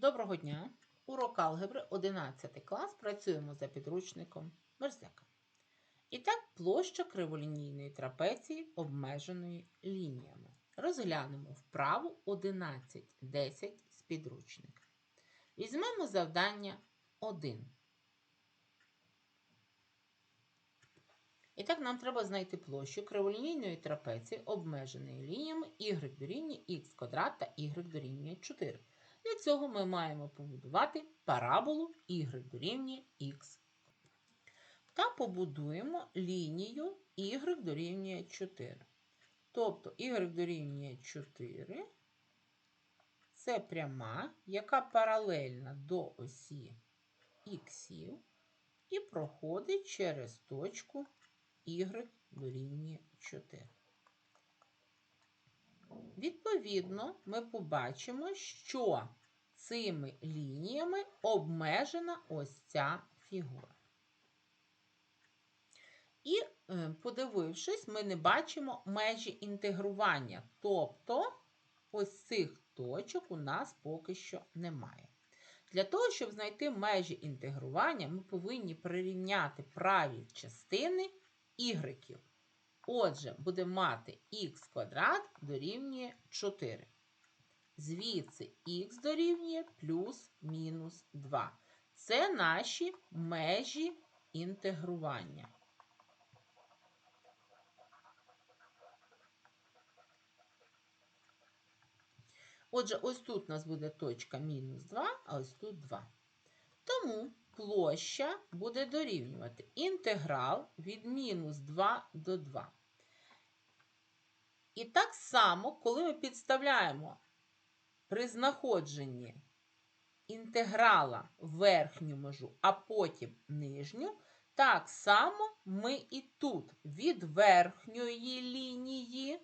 Доброго дня! Урок алгебри 11 клас. Працюємо за підручником Мерзляка. І так, площа криволінійної трапеції обмеженої лініями. Розглянемо вправу 11.10 з підручника. Візьмемо завдання 1. І так, нам треба знайти площу криволінійної трапеції, обмеженої лініями y дорівнює х квадрат та y дорівнює 4. Для цього ми маємо побудувати параболу y дорівнює х. Та побудуємо лінію y дорівнює 4. Тобто y дорівнює 4 це пряма, яка паралельна до осі х і проходить через точку y дорівнює 4. Відповідно, ми побачимо, що цими лініями обмежена ось ця фігура. І, е, подивившись, ми не бачимо межі інтегрування. Тобто, ось цих точок у нас поки що немає. Для того, щоб знайти межі інтегрування, ми повинні прирівняти праві частини ігреків. Отже, будемо мати х квадрат дорівнює 4. Звідси х дорівнює плюс мінус 2. Це наші межі інтегрування. Отже, ось тут у нас буде точка мінус 2, а ось тут 2. Тому площа буде дорівнювати інтеграл від мінус 2 до 2. І так само, коли ми підставляємо при знаходженні інтеграла верхню межу, а потім нижню, так само ми і тут від верхньої лінії,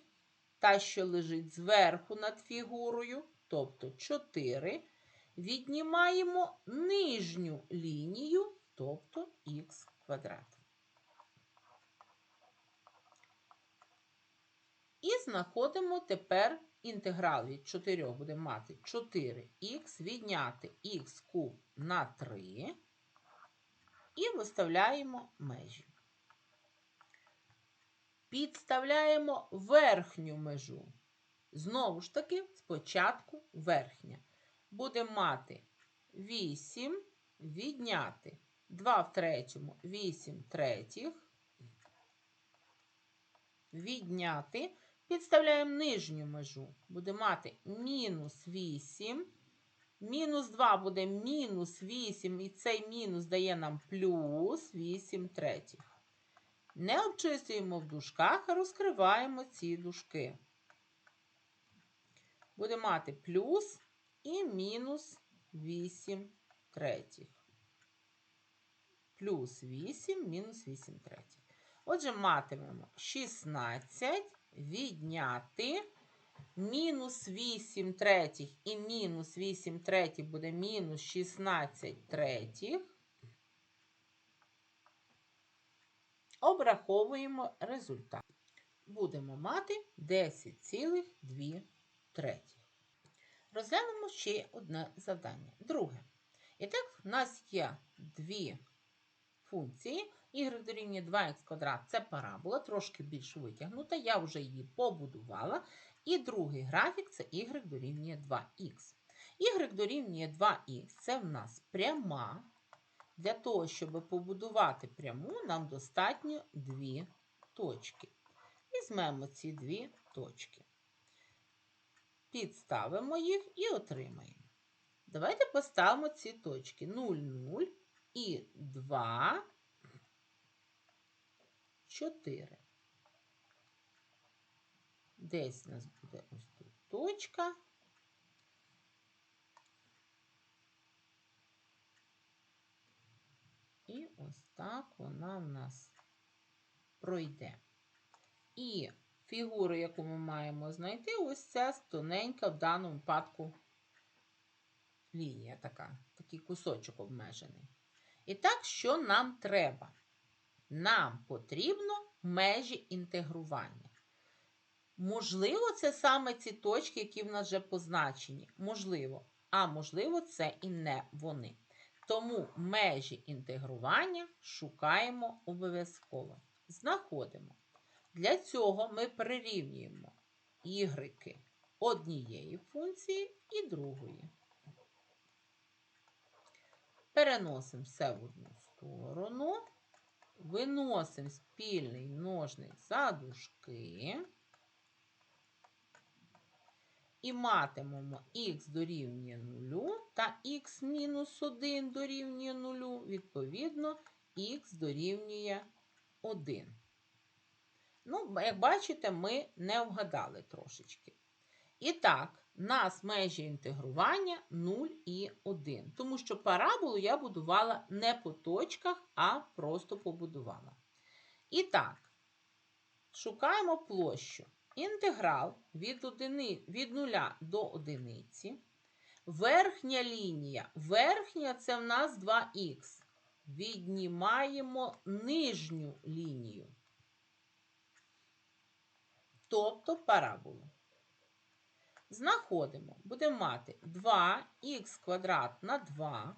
та, що лежить зверху над фігурою, тобто 4, віднімаємо нижню лінію, тобто х квадрат. І знаходимо тепер інтеграл від 4 буде мати 4х, відняти х куб на 3 і виставляємо межі. Підставляємо верхню межу. Знову ж таки, спочатку верхня. Будемо мати 8 відняти 2 в третьому, 8 третіх, відняти. Підставляємо нижню межу. Буде мати мінус 8. Мінус 2 буде мінус 8, і цей мінус дає нам плюс 8 третіх. Не обчислюємо в дужках, а розкриваємо ці дужки. Буде мати плюс і мінус 8 третіх. Плюс 8, мінус 8 третіх. Отже, матимемо 16 відняти мінус 8 третіх і мінус 8 третіх буде мінус 16 третіх. Обраховуємо результат. Будемо мати 10,2 третіх. Розглянемо ще одне завдання. Друге. І так, в нас є дві функції. Y дорівнює 2х квадрат це парабола, трошки більш витягнута. Я вже її побудувала. І другий графік це y дорівнює 2х. Y дорівнює 2х це в нас пряма. Для того, щоб побудувати пряму, нам достатньо дві точки. Візьмемо ці дві точки. Підставимо їх і отримаємо. Давайте поставимо ці точки 0, 0 і 2, 4. Десь у нас буде ось тут точка. І ось так вона в нас пройде. І фігуру, яку ми маємо знайти, ось ця тоненька в даному випадку лінія така, такий кусочок обмежений. І так, що нам треба? Нам потрібно межі інтегрування. Можливо, це саме ці точки, які в нас вже позначені. Можливо. а можливо, це і не вони. Тому межі інтегрування шукаємо обов'язково. Знаходимо. Для цього ми прирівнюємо ігрики однієї функції і другої. Переносимо все в одну сторону, виносимо спільний множник за дужки і матимемо х дорівнює 0 та х мінус 1 дорівнює 0, відповідно, х дорівнює 1. Ну, як бачите, ми не вгадали трошечки. І так, нас межі інтегрування 0 і 1. Тому що параболу я будувала не по точках, а просто побудувала. І так, шукаємо площу. Інтеграл від, одини, від 0 до 1. Верхня лінія. Верхня це в нас 2х. Віднімаємо нижню лінію. Тобто параболу. Знаходимо, будемо мати 2х квадрат на 2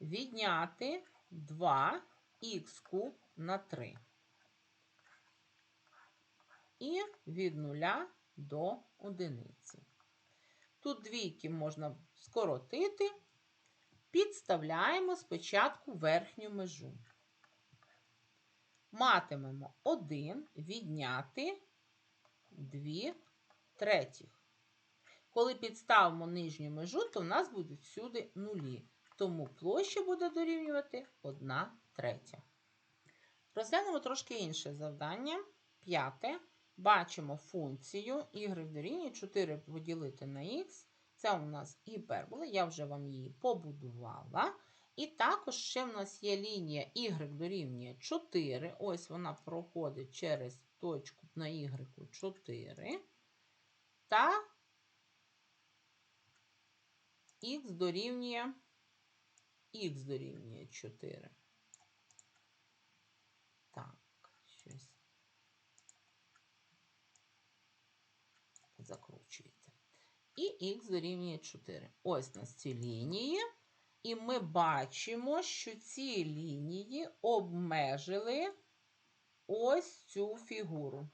відняти 2х куб на 3. І від 0 до 1. Тут двійки можна скоротити. Підставляємо спочатку верхню межу. Матимемо 1 відняти 2 третіх. Коли підставимо нижню межу, то в нас будуть всюди нулі. Тому площа буде дорівнювати 1 третя. Розглянемо трошки інше завдання. П'яте. Бачимо функцію y дорівнює 4 поділити на х. Це у нас гіпербола, я вже вам її побудувала. І також ще в нас є лінія y дорівнює 4. Ось вона проходить через точку на y 4. Та х дорівнює х дорівнює 4. Так, щось закручується. І х дорівнює 4. Ось у нас ці лінії. І ми бачимо, що ці лінії обмежили ось цю фігуру.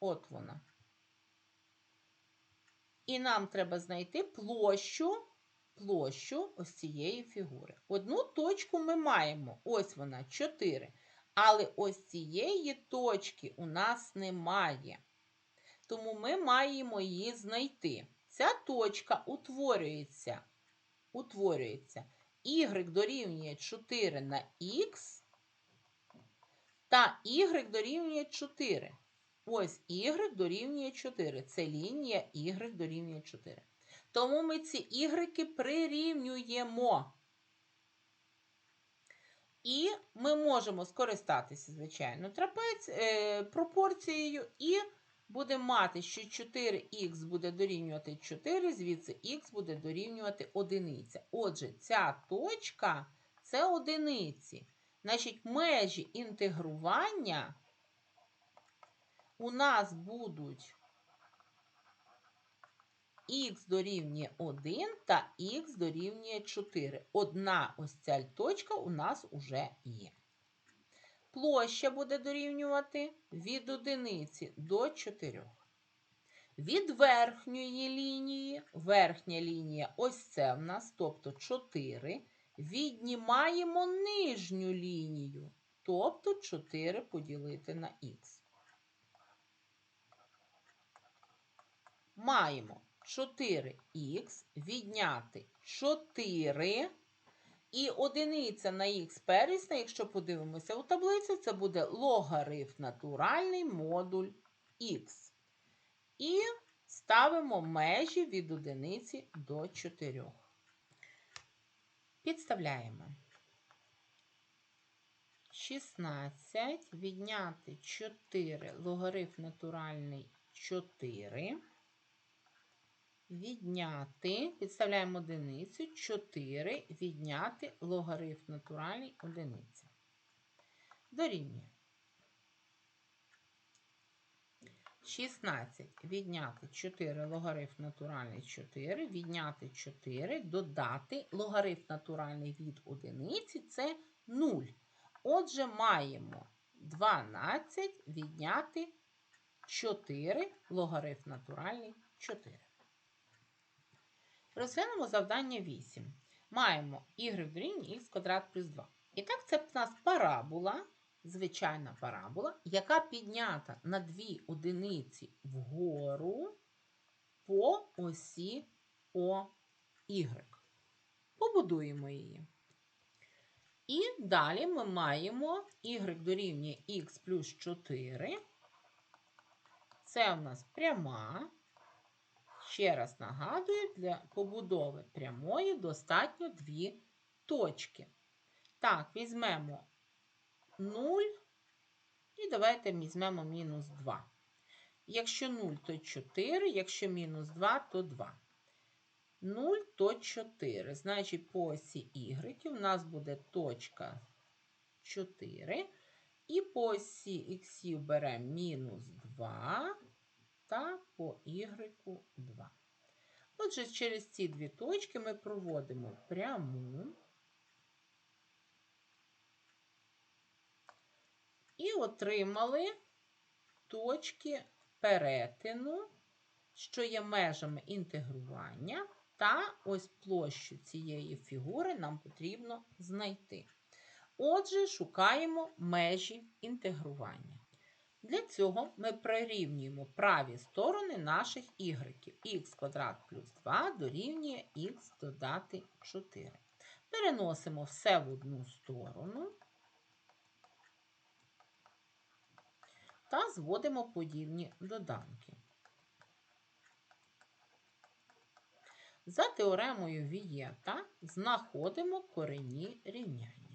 От вона. І нам треба знайти площу площу ось цієї фігури. Одну точку ми маємо, ось вона 4. Але ось цієї точки у нас немає. Тому ми маємо її знайти. Ця точка утворюється. утворюється. Y дорівнює 4 на х, та y дорівнює 4. Ось y дорівнює 4. Це лінія y дорівнює 4. Тому ми ці ігрики прирівнюємо. І ми можемо скористатися, звичайно, трапець, е, пропорцією, і будемо мати, що 4х буде дорівнювати 4, звідси х буде дорівнювати 1. Отже, ця точка це одиниці. Значить, межі інтегрування у нас будуть х дорівнює 1 та х дорівнює 4. Одна ось ця точка у нас уже є. Площа буде дорівнювати від 1 до 4. Від верхньої лінії, верхня лінія ось це в нас, тобто 4, віднімаємо нижню лінію, тобто 4 поділити на х. Маємо 4х відняти 4. І одиниця на х первісна, якщо подивимося у таблицю, це буде логарифм натуральний модуль х. І ставимо межі від одиниці до 4. Підставляємо. 16 відняти 4 логарифм натуральний 4 відняти, підставляємо одиницю, 4 відняти логарифм натуральний одиниця. Дорівнює. 16 відняти 4 логарифм натуральний 4, відняти 4, додати логарифм натуральний від одиниці це 0. Отже, маємо 12 відняти 4 логарифм натуральний 4. Розглянемо завдання 8. Маємо y дорівнює х квадрат плюс 2. І так, це в нас парабола, звичайна парабола, яка піднята на дві одиниці вгору по осі OY. Побудуємо її. І далі ми маємо y дорівнює х плюс 4. Це у нас пряма. Ще раз нагадую, для побудови прямої достатньо дві точки. Так, візьмемо 0 і давайте візьмемо мінус 2. Якщо 0, то 4, якщо мінус 2, то 2. 0 то 4. Значить, по осі Y у нас буде точка 4. І по осі Х беремо мінус 2 та по Y 2. Отже, через ці дві точки ми проводимо пряму і отримали точки перетину, що є межами інтегрування, та ось площу цієї фігури нам потрібно знайти. Отже, шукаємо межі інтегрування. Для цього ми прирівнюємо праві сторони наших ігреків. х квадрат плюс 2 дорівнює х додати 4. Переносимо все в одну сторону та зводимо подібні доданки. За теоремою Вієта знаходимо корені рівняння.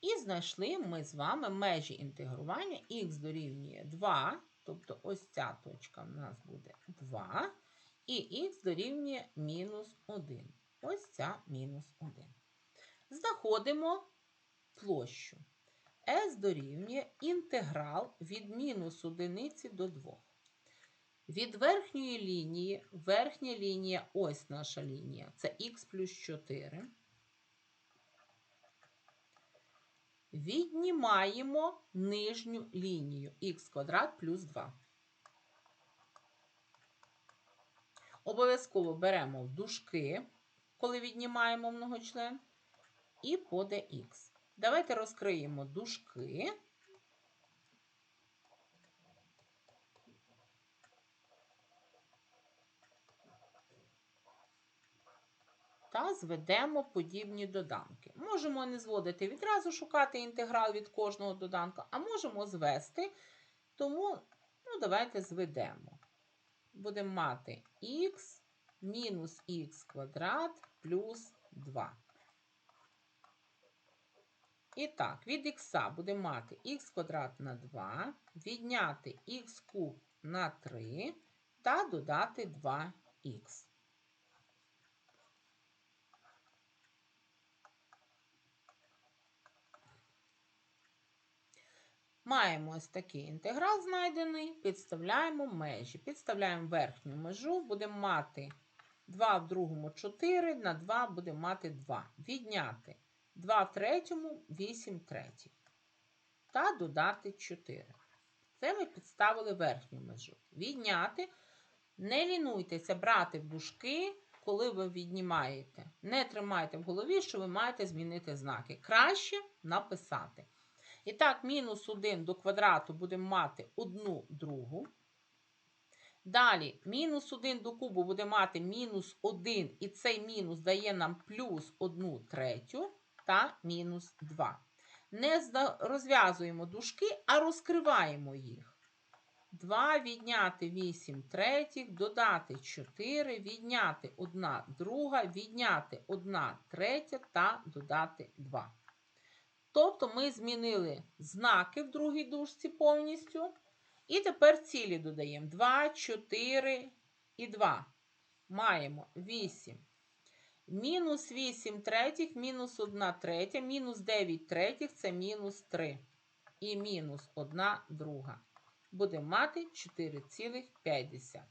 І знайшли ми з вами межі інтегрування х дорівнює 2, тобто ось ця точка в нас буде 2, і х дорівнює мінус 1. Ось ця мінус 1. Знаходимо площу. S дорівнює інтеграл від мінус 1 до 2. Від верхньої лінії, верхня лінія, ось наша лінія, це х плюс 4. Віднімаємо нижню лінію х квадрат плюс 2. Обов'язково беремо дужки, коли віднімаємо многочлен, і по х. Давайте розкриємо дужки. Та зведемо подібні доданки. Можемо не зводити відразу шукати інтеграл від кожного доданка, а можемо звести, тому ну, давайте зведемо. Будемо мати х мінус х квадрат плюс 2. І так, від х будемо мати х квадрат на 2, відняти х куб на 3 та додати 2х. Маємо ось такий інтеграл знайдений, підставляємо межі. Підставляємо верхню межу, будемо мати 2 в другому 4, на 2 будемо мати 2. Відняти 2 в третьому 8 третіх. Та додати 4. Це ми підставили верхню межу. Відняти. Не лінуйтеся брати в дужки, коли ви віднімаєте. Не тримайте в голові, що ви маєте змінити знаки. Краще написати. І так, мінус 1 до квадрату будемо мати 1 другу. Далі, мінус 1 до кубу буде мати мінус 1, і цей мінус дає нам плюс 1 третю та мінус 2. Не розв'язуємо дужки, а розкриваємо їх. 2 відняти 8 третіх, додати 4, відняти 1 друга, відняти 1 третя та додати 2. Тобто ми змінили знаки в другій дужці повністю. І тепер цілі додаємо 2, 4 і 2. Маємо 8. Мінус 8 третіх, мінус 1 третя, мінус 9 третіх це мінус 3. і мінус 1 друга. Будемо мати 4,5.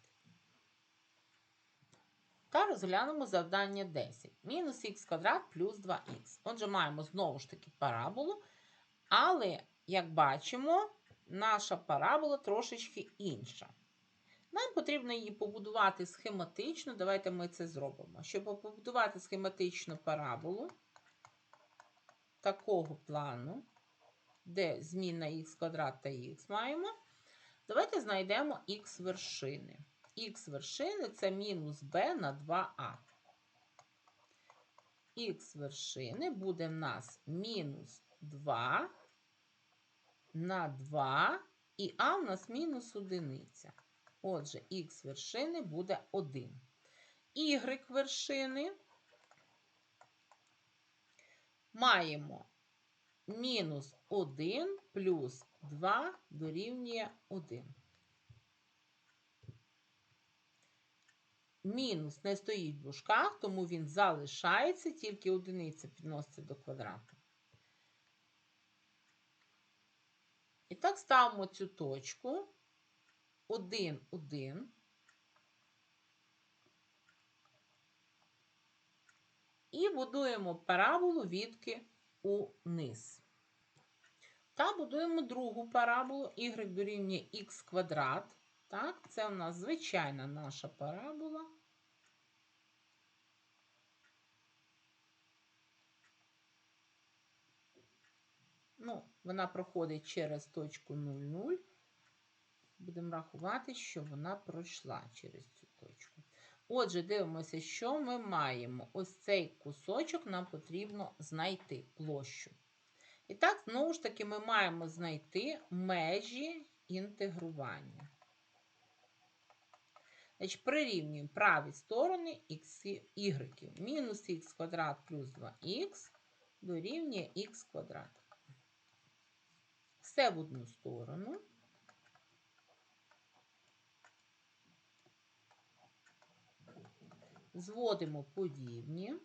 Та розглянемо завдання 10. Мінус х квадрат плюс 2х. Отже, маємо знову ж таки параболу, але, як бачимо, наша парабола трошечки інша. Нам потрібно її побудувати схематично. Давайте ми це зробимо. Щоб побудувати схематичну параболу такого плану, де змінна х квадрат та х маємо, давайте знайдемо х вершини. Х вершини це мінус b на 2а. Х вершини буде в нас мінус 2 на 2, і а в нас мінус одиниця. Отже, х вершини буде 1. Y вершини маємо мінус 1 плюс 2 дорівнює 1. Мінус не стоїть в дужках, тому він залишається, тільки одиниця підноситься до квадрату. І так ставимо цю точку 1, 1. І будуємо параболу відки униз. Та будуємо другу параболу y дорівнює х квадрат. Так, це у нас звичайна наша парабола. Ну, вона проходить через точку 0,0. Будемо рахувати, що вона пройшла через цю точку. Отже, дивимося, що ми маємо. Ось цей кусочок нам потрібно знайти площу. І так, знову ж таки, ми маємо знайти межі інтегрування. Значить, прирівнюємо праві сторони x, y. Мінус х квадрат плюс 2х дорівнює х квадрат. Все в одну сторону. Зводимо подібні.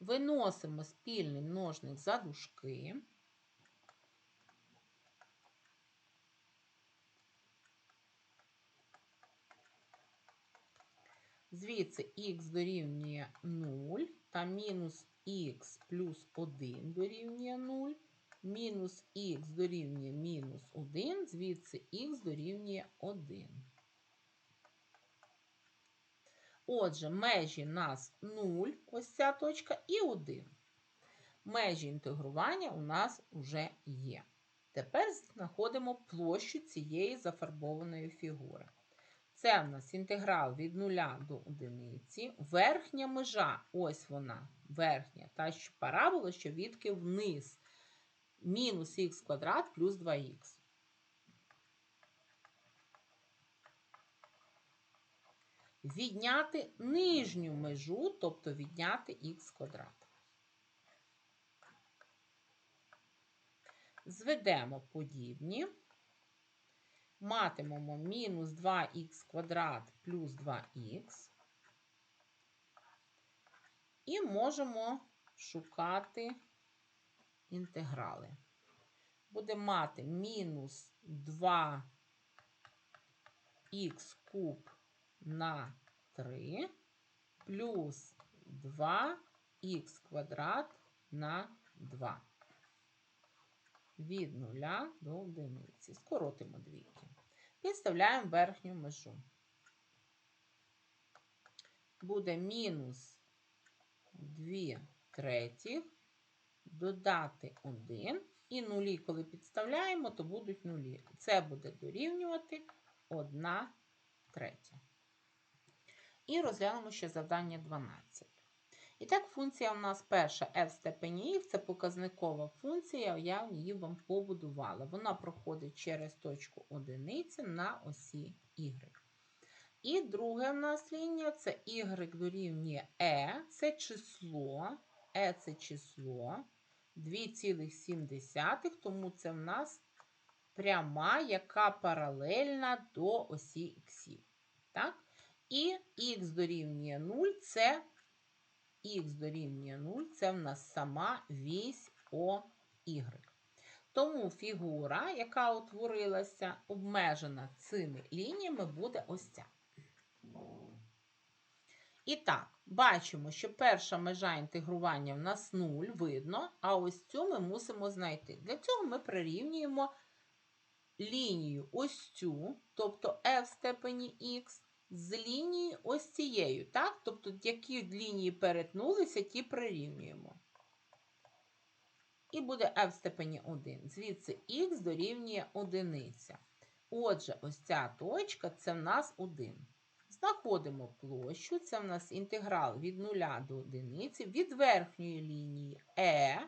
Виносимо спільний множник за дужки. Звідси х дорівнює 0 та мінус х плюс 1 дорівнює 0, мінус х дорівнює мінус 1, звідси х дорівнює 1. Отже, межі нас 0, ось ця точка, і 1. Межі інтегрування у нас вже є. Тепер знаходимо площу цієї зафарбованої фігури. Це в нас інтеграл від 0 до 1. Верхня межа, ось вона, верхня, та що парабола, що відки вниз. Мінус х квадрат плюс 2х. Відняти нижню межу, тобто відняти х квадрат. Зведемо подібні матимемо мінус 2х квадрат плюс 2х. І можемо шукати інтеграли. Будемо мати мінус 2х куб на 3 плюс 2х квадрат на 2 від 0 до 1. Скоротимо двійки. Підставляємо верхню межу. Буде мінус 2 третіх, додати 1. І нулі, коли підставляємо, то будуть нулі. Це буде дорівнювати 1 третя. І розглянемо ще завдання 12. І так, функція у нас перша f в степені це показникова функція, я її вам побудувала. Вона проходить через точку одиниці на осі y. І друга в нас лінія це y дорівнює e, це число, e це число 2,7, тому це в нас пряма, яка паралельна до осі х. Так? І х дорівнює 0 це х дорівнює 0 це в нас сама вісь ОY. Тому фігура, яка утворилася, обмежена цими лініями, буде ось ця. І так, бачимо, що перша межа інтегрування в нас 0, видно, а ось цю ми мусимо знайти. Для цього ми прирівнюємо лінію ось цю, тобто f в степені х, з лінією ось цією. Так? Тобто, які лінії перетнулися, ті прирівнюємо. І буде f в степені 1. Звідси х дорівнює 1. Отже, ось ця точка це в нас 1. Знаходимо площу, це в нас інтеграл від 0 до 1, від верхньої лінії e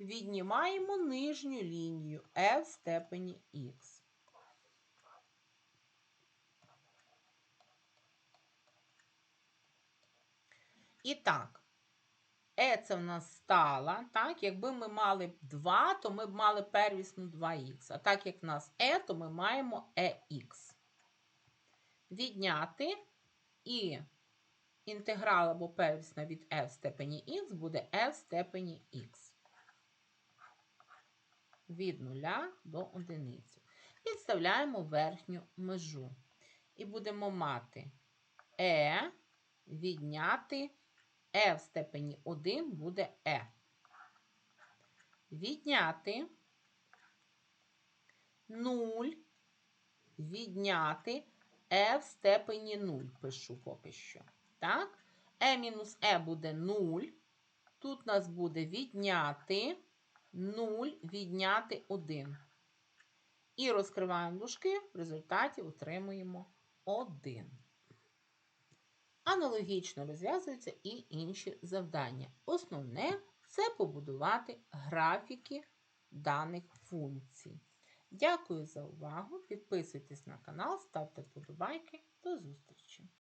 віднімаємо нижню лінію f в степені х. І так, e це в нас стала, так? Якби ми мали 2, то ми б мали первісну 2х. А так як в нас e, то ми маємо ex. Відняти і інтеграл або первісна від f в степені х буде f в степені х. Від 0 до 1. Підставляємо верхню межу. І будемо мати e відняти e в степені 1 буде e. Відняти 0, відняти e в степені 0 пишу поки що. Так? e мінус e буде 0. Тут у нас буде відняти 0, відняти 1. І розкриваємо дужки, в результаті отримуємо 1. Аналогічно розв'язуються і інші завдання. Основне це побудувати графіки даних функцій. Дякую за увагу! Підписуйтесь на канал, ставте вподобайки. До зустрічі!